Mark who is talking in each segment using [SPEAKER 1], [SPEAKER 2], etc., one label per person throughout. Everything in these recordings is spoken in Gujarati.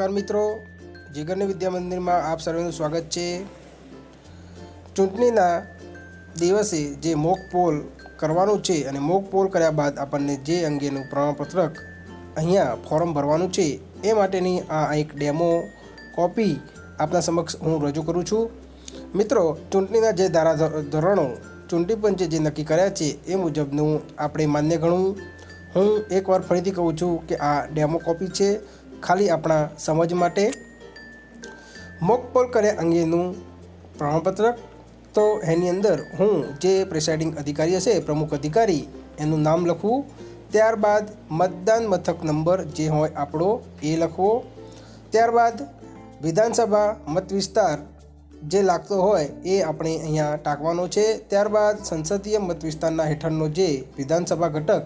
[SPEAKER 1] નમસ્કાર મિત્રો. જીગરની વિદ્યા મંદિરમાં આપ સર્વેનું સ્વાગત છે. ચૂંટણીના દિવસે જે મોક પોલ કરવાનું છે અને મોક પોલ કર્યા બાદ આપણને જે અંગેનું પ્રમાણપત્રક અહીંયા ફોર્મ ભરવાનું છે એ માટેની આ એક ડેમો કોપી આપના સમક્ષ હું રજૂ કરું છું. મિત્રો, ચૂંટણીના જે ધારા ધોરણો ચૂંટણી પંચે જે નક્કી કર્યા છે એ મુજબનું આપણે માન્ય ગણવું હું એકવાર ફરીથી કહું છું કે આ ડેમો કોપી છે. ખાલી આપણા સમજ માટે. મોક પોલ કર્યા અંગેનું પ્રમાણપત્રક તો એની અંદર હું જે પ્રિસાઇડિંગ અધિકારી હશે, પ્રમુખ અધિકારી, એનું નામ લખવું ત્યારબાદ મતદાન મથક નંબર જે હોય આપણો એ લખવો. ત્યારબાદ વિધાનસભા મત વિસ્તાર જે લાગતો હોય એ આપણે અહીંયા ટાંકવાનો છે. ત્યારબાદ સંસદીય મત વિસ્તારના હેઠળનો જે વિધાનસભા ઘટક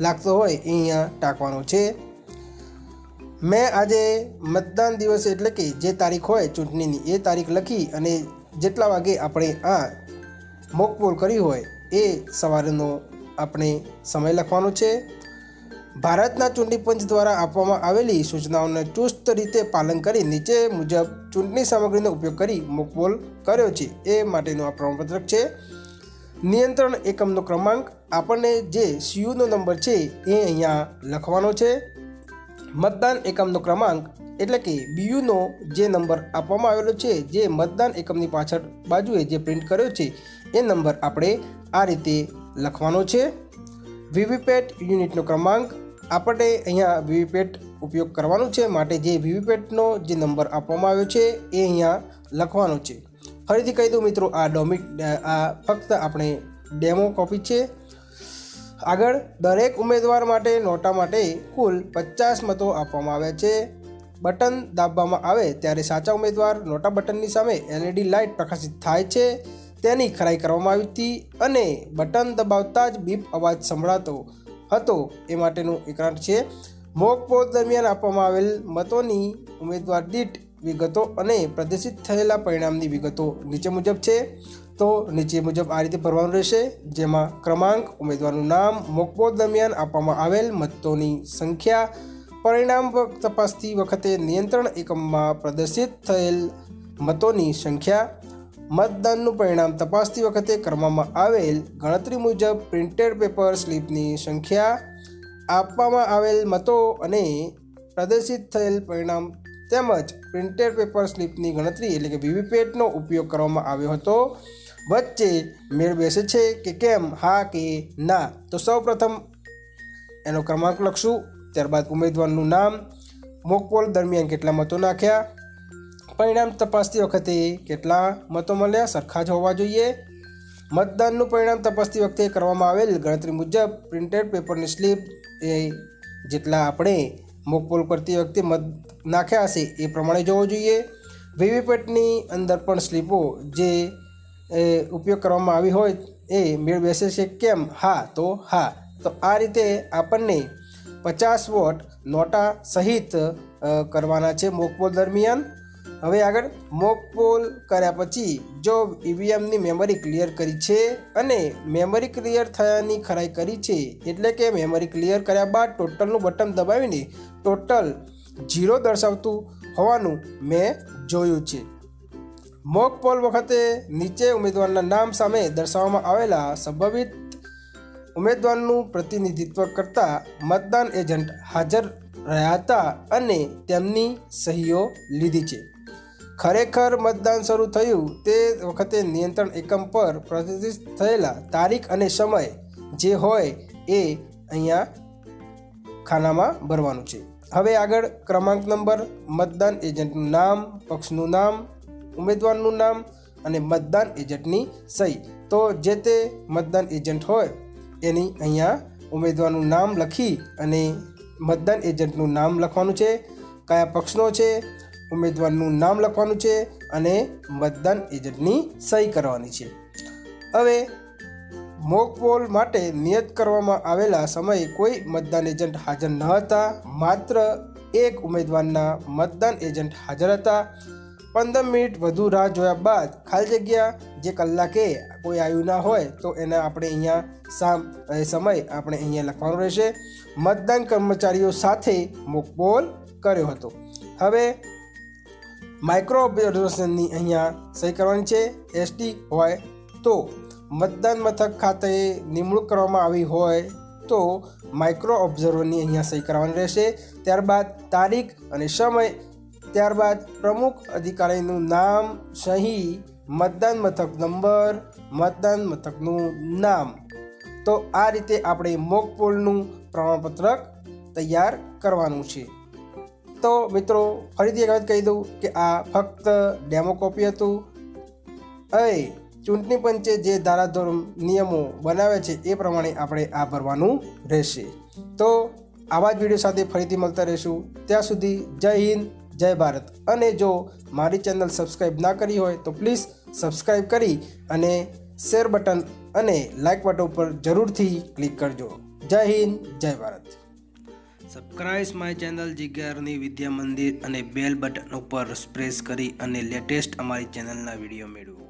[SPEAKER 1] લાગતો હોય એ અહીંયા ટાંકવાનો છે. મેં આજે મતદાન દિવસ એટલે કે જે તારીખ હોય ચૂંટણીની, એ તારીખ લખી અને જેટલા વાગે આપણે આ મોકપોલ કરી હોય એ સવારનો આપણે સમય લખવાનો છે. ભારતના ચૂંટણી પંચ દ્વારા આપવામાં આવેલી સૂચનાઓને ચુસ્ત રીતે પાલન કરી નીચે મુજબ ચૂંટણી સામગ્રીનો ઉપયોગ કરી મોકપોલ કર્યો છે. એ માટેનું આ પ્રમાણપત્રક છે. નિયંત્રણ એકમનો ક્રમાંક આપણને જે સીયુનો નંબર છે એ અહીંયા લખવાનો છે. મતદાન એકમનો ક્રમાંક એટલે કે બીયુનો જે નંબર આપવામાં આવેલો છે, જે મતદાન એકમની પાછળ બાજુએ જે પ્રિન્ટ કર્યો છે, એ નંબર આપણે આ રીતે લખવાનો છે. વીવીપેટ યુનિટનો ક્રમાંક આપણે અહીંયા વીવીપેટ ઉપયોગ કરવાનો છે, માટે જે વીવીપેટનો જે નંબર આપવામાં આવ્યો છે, એ અહીંયા લખવાનો છે. ફરીથી કહી દઉં મિત્રો, આ ડોમિક આ ફક્ત આપણે ડેમો કોપી છે. આગળ દરેક ઉમેદવાર માટે નોટા માટે કુલ પચાસ મતો આપવામાં આવ્યા છે. બટન દાબવામાં આવે ત્યારે સાચા ઉમેદવાર નોટા બટનની સામે એલઈડી લાઇટ પ્રકાશિત થાય છે. તેની ખરાઈ કરવામાં આવી હતી અને બટન દબાવતા જ બીપ અવાજ સંભળાતો હતો. એ માટેનું એકાંત છે. મોક પોલ દરમિયાન આપવામાં આવેલ મતોની ઉમેદવાર દીઠ વિગતો અને પ્રદર્શિત થયેલા પરિણામની વિગતો નીચે મુજબ છે. તો નીચે મુજબ આ રીતે ભરવાનું રહેશે, જેમાં ક્રમાંક, ઉમેદવારનું નામ મોકપોલ દરમિયાન આપવામાં આવેલ મતોની સંખ્યા, પરિણામ તપાસતી વખતે નિયંત્રણ એકમમાં પ્રદર્શિત થયેલ મતોની સંખ્યા, મતદાનનું પરિણામ તપાસતી વખતે કરવામાં આવેલ ગણતરી મુજબ પ્રિન્ટેડ પેપર સ્લીપની સંખ્યા, આપવામાં આવેલ મતો અને પ્રદર્શિત થયેલ પરિણામ તેમજ પ્રિન્ટેડ પેપર સ્લીપની ગણતરી એટલે કે વીવીપેટનો ઉપયોગ કરવામાં આવ્યો હતો. વચ્ચે મેળ બેસે છે કે કેમ? હા કે ના? તો સૌપ્રથમ એનો ક્રમાંક લખશું. ત્યારબાદ ઉમેદવારનું નામ, મોકપોલ દરમિયાન કેટલા મતો નાખ્યા? પરિણામ તપાસતી વખતે કેટલા મતો મળ્યા? સરખા જ હોવા જોઈએ. મતદાનનું પરિણામ તપાસતી વખતે કરવામાં આવેલ ગણતરી મુજબ પ્રિન્ટેડ પેપરની સ્લીપ એ જેટલા આપણે મોકપોલ કરતી વખતે મત નાખ્યા હશે એ પ્રમાણે જોવો જોઈએ. વીવીપેટની અંદર પણ સ્લીપો જે ઉપયોગ કરવામાં આવી હોય એ મેળ બેસે છે કેમ? હા, તો હા. તો આ રીતે આપણને પચાસ વોટ નોટા સહિત કરવાના છે મોકપોલ દરમિયાન. હવે આગળ મોકપોલ કર્યા પછી જો ઈવીએમની મેમરી ક્લિયર કરી છે અને મેમરી ક્લિયર થયાની ખરાઈ કરી છે એટલે કે મેમરી ક્લિયર કર્યા બાદ ટોટલનું બટન દબાવીને ટોટલ જીરો દર્શાવતું હોવાનું મેં જોયું છે. મોક પોલ વખતે નીચે ઉમેદવારના નામ સામે દર્શાવવામાં આવેલા સંભવિત ઉમેદવારનું પ્રતિનિધિત્વ કરતા મતદાન એજન્ટ હાજર રહ્યા હતા અને તેમની સહીઓ લીધી છે. ખરેખર મતદાન શરૂ થયું તે વખતે નિયંત્રણ એકમ પર પ્રતિષ્ઠિત થયેલા તારીખ અને સમય જે હોય એ અહીંયા ખાનામાં ભરવાનું છે. હવે આગળ ક્રમાંક નંબર, મતદાન એજન્ટનું નામ, પક્ષનું નામ ઉમેદવારનું નામ અને મતદાન એજન્ટની સહી. તો જે તે મતદાન એજન્ટ હોય, એની અહીંયા ઉમેદવારનું નામ લખી અને મતદાન એજન્ટનું નામ લખવાનું છે, કયા પક્ષનો છે, ઉમેદવારનું નામ લખવાનું છે અને મતદાન એજન્ટની સહી કરવાની છે. હવે મોક પોલ માટે નિયત કરવામાં આવેલા સમયે કોઈ મતદાન એજન્ટ હાજર ન હતા, માત્ર એક ઉમેદવારના મતદાન એજન્ટ હાજર હતા. પંદર મિનિટ વધુ રાહ જોયા બાદ ખાલી જગ્યા જે કલાકે કોઈ આવ્યું ના હોય, તો એના આપણે અહીંયા સામ સમય આપણે અહીંયા લખવાનો રહેશે. મતદાન કર્મચારીઓ સાથે મોકબોલ કર્યો હતો. હવે માઇક્રો ઓબ્ઝર્વેશનની અહીંયા સહી કરવાની છે. એસટી હોય તો મતદાન મથક ખાતે નિમણૂક કરવામાં આવી હોય તો માઇક્રો ઓબ્ઝર્વરની અહીંયા સહી કરવાની રહેશે. ત્યારબાદ તારીખ અને સમય ત્યારબાદ પ્રમુખ અધિકારીનું નામ, સહી, મતદાન મથક નંબર, મતદાન મથકનું નામ. તો આ રીતે આપણે મોક પોલનું પ્રમાણપત્રક તૈયાર કરવાનું છે. તો મિત્રો, ફરીથી એક વાત કહી દઉં કે આ ફક્ત ડેમો કોપી હતું. એ ચૂંટણી પંચે જે ધારાધોરણ નિયમો બનાવે છે એ પ્રમાણે આપણે આ ભરવાનું રહેશે. તો આવા જ વીડિયો સાથે ફરીથી મળતા રહીશું. ત્યાં સુધી જય હિન્દ. જય ભારત. અને જો મારી ચેનલ સબસ્ક્રાઈબ ના કરી હોય તો પ્લીઝ સબસ્ક્રાઈબ કરી અને શેર બટન અને લાઇક બટન ઉપર જરૂરથી ક્લિક કરજો. Jai Hind, Jai Bharat. Subscribe my channel જીગરની Vidya Mandir અને બેલ બટન ઉપર પ્રેસ કરી અને લેટેસ્ટ અમારી ચેનલના વીડિયો મેળવો.